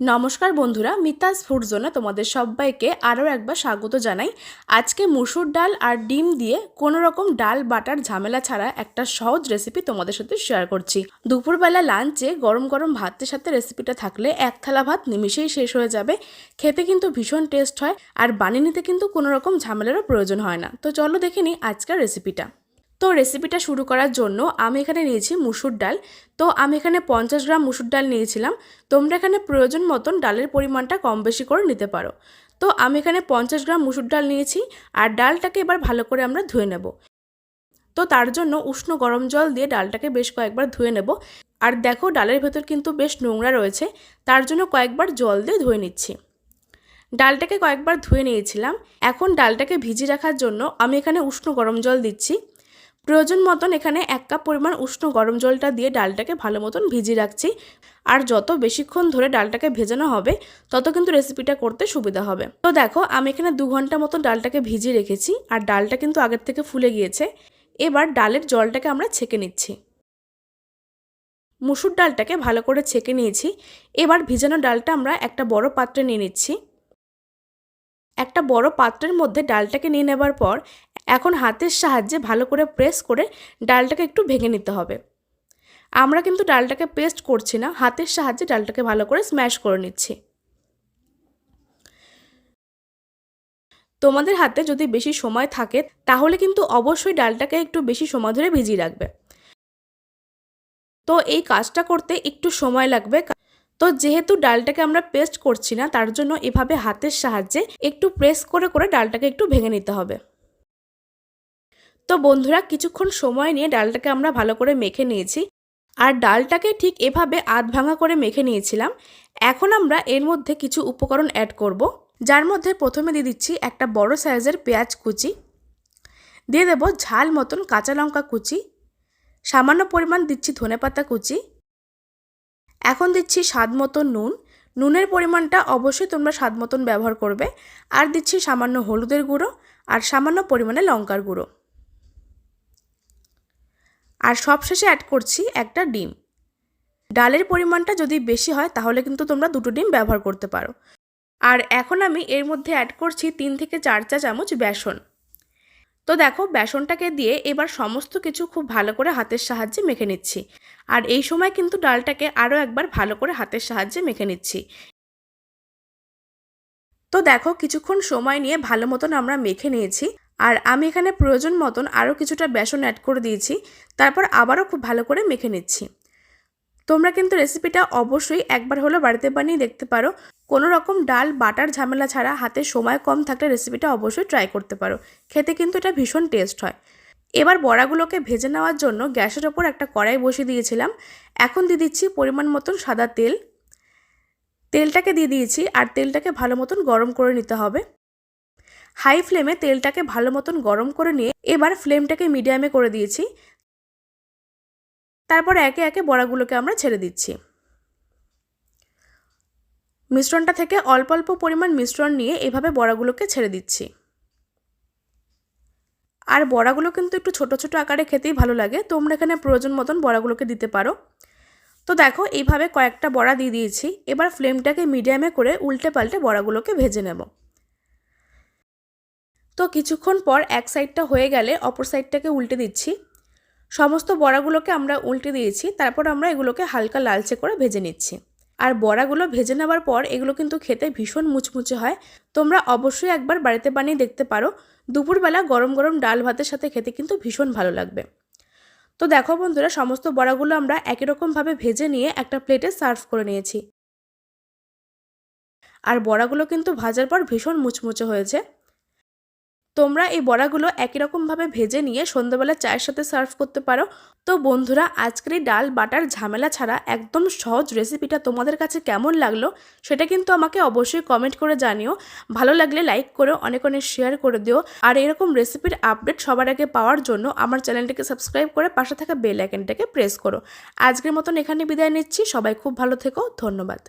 নমস্কার বন্ধুরা, মিতাস ফুড জোনে তোমাদের সবাইকে আরও একবার স্বাগত জানাই। আজকে মুসুর ডাল আর ডিম দিয়ে কোনো রকম ডাল বাটার ঝামেলা ছাড়া একটা সহজ রেসিপি তোমাদের সাথে শেয়ার করছি। দুপুরবেলা লাঞ্চে গরম গরম ভাতের সাথে রেসিপিটা থাকলে এক থালা ভাত নিমিশেই শেষ হয়ে যাবে। খেতে কিন্তু ভীষণ টেস্ট হয় আর বানিয়ে নিতে কিন্তু কোনো রকম ঝামেলারও প্রয়োজন হয় না। তো চলো দেখে নিই আজকের রেসিপিটা তো রেসিপিটা শুরু করার জন্য আমি এখানে নিয়েছি মুসুর ডাল। তো আমি এখানে পঞ্চাশ গ্রাম মুসুর ডাল নিয়েছিলাম। তোমরা এখানে প্রয়োজন মতন ডালের পরিমাণটা কম বেশি করে নিতে পারো। তো আমি এখানে পঞ্চাশ গ্রাম মুসুর ডাল নিয়েছি আর ডালটাকে এবার ভালো করে আমরা ধুয়ে নেব। তো তার জন্য উষ্ণ গরম জল দিয়ে ডালটাকে বেশ কয়েকবার ধুয়ে নেব। আর দেখো ডালের ভেতর কিন্তু বেশ নোংরা রয়েছে, তার জন্য কয়েকবার জল দিয়ে ধুয়ে নিচ্ছি। ডালটাকে কয়েকবার ধুয়ে নিয়েছিলাম। এখন ডালটাকে ভিজিয়ে রাখার জন্য আমি এখানে উষ্ণ গরম জল দিচ্ছি। প্রয়োজন মতন এখানে এক কাপ পরিমাণ উষ্ণ গরম জলটা দিয়ে ডালটাকে ভালো মতন ভিজিয়ে রাখছি। আর যত বেশিক্ষণ ধরে ডালটাকে ভেজানো হবে, তত কিন্তু রেসিপিটা করতে সুবিধা হবে। তো দেখো, আমি এখানে দু ঘণ্টা মতন ডালটাকে ভিজিয়ে রেখেছি, আর ডালটা কিন্তু আগের থেকে ফুলে গিয়েছে। এবার ডালের জলটাকে আমরা ছেঁকে নিচ্ছি। মুসুর ডালটাকে ভালো করে ছেঁকে নিয়েছি। এবার ভিজানো ডালটা আমরা একটা বড় পাত্রে নিয়ে নিচ্ছি। একটা বড় পাত্রের মধ্যে ডালটাকে নিয়ে নেবার পর এখন হাতের সাহায্যে ভালো করে প্রেস করে ডালটাকে একটু ভেঙে নিতে হবে। আমরা কিন্তু ডালটাকে পেস্ট করছি না, হাতের সাহায্যে ডালটাকে ভালো করে স্ম্যাশ করে নিচ্ছি। তোমাদের হাতে যদি বেশি সময় থাকে, তাহলে কিন্তু অবশ্যই ডালটাকে একটু বেশি সময় ধরে ভিজিয়ে রাখবে। তো এই কাজটা করতে একটু সময় লাগবে তো যেহেতু ডালটাকে আমরা পেস্ট করছি না, তার জন্য এভাবে হাতের সাহায্যে একটু প্রেস করে করে ডালটাকে একটু ভেঙে নিতে হবে। তো বন্ধুরা, কিছুক্ষণ সময় নিয়ে ডালটাকে আমরা ভালো করে মেখে নিয়েছি। আর ডালটাকে ঠিক এভাবে আধ ভাঙা করে মেখে নিয়েছিলাম। এখন আমরা এর মধ্যে কিছু উপকরণ অ্যাড করব, যার মধ্যে প্রথমে দিয়ে দিচ্ছি একটা বড় সাইজের পেঁয়াজ কুচি। দিয়ে দেব ঝাল মতন কাঁচা লঙ্কা কুচি। সামান্য পরিমাণ দিচ্ছি ধনেপাতা কুচি। এখন দিচ্ছি স্বাদ মতন নুন। নুনের পরিমাণটা অবশ্যই তোমরা স্বাদ মতন ব্যবহার করবে। আর দিচ্ছি সামান্য হলুদের গুঁড়ো আর সামান্য পরিমাণে লঙ্কার গুঁড়ো। আর সবশেষে অ্যাড করছি একটা ডিম। ডালের পরিমাণটা যদি বেশি হয়, তাহলে কিন্তু তোমরা দুটো ডিম ব্যবহার করতে পারো। আর এখন আমি এর মধ্যে অ্যাড করছি তিন থেকে চার চা চামচ বেসন। তো দেখো, বেসনটাকে দিয়ে এবার সমস্ত কিছু খুব ভালো করে হাতের সাহায্যে মেখে নিচ্ছি। আর এই সময় কিন্তু ডালটাকে আরও একবার ভালো করে হাতের সাহায্যে মেখে নিচ্ছি। তো দেখো, কিছুক্ষণ সময় নিয়ে ভালো মতন আমরা মেখে নিয়েছি। আর আমি এখানে প্রয়োজন মতন আরও কিছুটা বেসন অ্যাড করে দিয়েছি। তারপর আবারও খুব ভালো করে মেখে নিচ্ছি। তোমরা কিন্তু রেসিপিটা অবশ্যই একবার হলো বাড়িতে বানিয়ে দেখতে পারো। কোনো রকম ডাল, বাটার, ঝামেলা ছাড়া হাতে সময় কম থাকলে রেসিপিটা অবশ্যই ট্রাই করতে পারো। খেতে কিন্তু এটা ভীষণ টেস্ট হয়। এবার বড়াগুলোকে ভেজে নেওয়ার জন্য গ্যাসের ওপর একটা কড়াই বসিয়ে দিয়েছিলাম। এখন দিয়ে দিচ্ছি পরিমাণ মতন সাদা তেল। তেলটাকে দিয়ে দিয়েছি আর তেলটাকে ভালো মতন গরম করে নিতে হবে। হাই ফ্লেমে তেলটাকে ভালো মতন গরম করে নিয়ে এবার ফ্লেমটাকে মিডিয়ামে করে দিয়েছি। তারপর একে একে বড়াগুলোকে আমরা ছেড়ে দিচ্ছি। মিশ্রণটা থেকে অল্প অল্প পরিমাণ মিশ্রণ নিয়ে এভাবে বড়াগুলোকে ছেড়ে দিচ্ছি। আর বড়াগুলো কিন্তু একটু ছোট ছোট আকারে খেতেই ভালো লাগে। তোমরা এখানে প্রয়োজন মতন বড়াগুলোকে দিতে পারো। তো দেখো, এইভাবে কয়েকটা বড়া দিয়ে দিয়েছি। এবার ফ্লেমটাকে মিডিয়ামে করে উল্টে পাল্টে বড়াগুলোকে ভেজে নেব। তো কিছুক্ষণ পর এক সাইডটা হয়ে গেলে অপর সাইডটাকে উল্টে দিচ্ছি। সমস্ত বড়াগুলোকে আমরা উল্টে দিয়েছি, তারপর আমরা এগুলোকে হালকা লালচে করে ভেজে নিচ্ছি। আর বড়াগুলো ভেজে নেওয়ার পর এগুলো কিন্তু খেতে ভীষণ মুচমুচে হয়। তোমরা অবশ্যই একবার বাড়িতে বানিয়ে দেখতে পারো। দুপুরবেলা গরম গরম ডাল ভাতের সাথে খেতে কিন্তু ভীষণ ভালো লাগবে। তো দেখো বন্ধুরা, সমস্ত বড়াগুলো আমরা একই রকমভাবে ভেজে নিয়ে একটা প্লেটে সার্ভ করে নিয়েছি। আর বড়াগুলো কিন্তু ভাজার পর ভীষণ মুচমুচে হয়েছে। তোমরা এই বড়াগুলো একই রকমভাবে ভেজে নিয়ে সন্ধ্যাবেলা চায়ের সাথে সার্ভ করতে পারো। তো বন্ধুরা, আজকের এই ডাল বাটার ঝামেলা ছাড়া একদম সহজ রেসিপিটা তোমাদের কাছে কেমন লাগল সেটা কিন্তু আমাকে অবশ্যই কমেন্ট করে জানিও। ভালো লাগলে লাইক করো, অনেক অনেক শেয়ার করে দিও। আর এরকম রেসিপির আপডেট সবার আগে পাওয়ার জন্য আমার চ্যানেলটিকে সাবস্ক্রাইব করে পাশে থাকা বেল আইকনটাকে প্রেস করো। আজকের মতন এখানে বিদায় নিচ্ছি। সবাই খুব ভালো থেকো। ধন্যবাদ।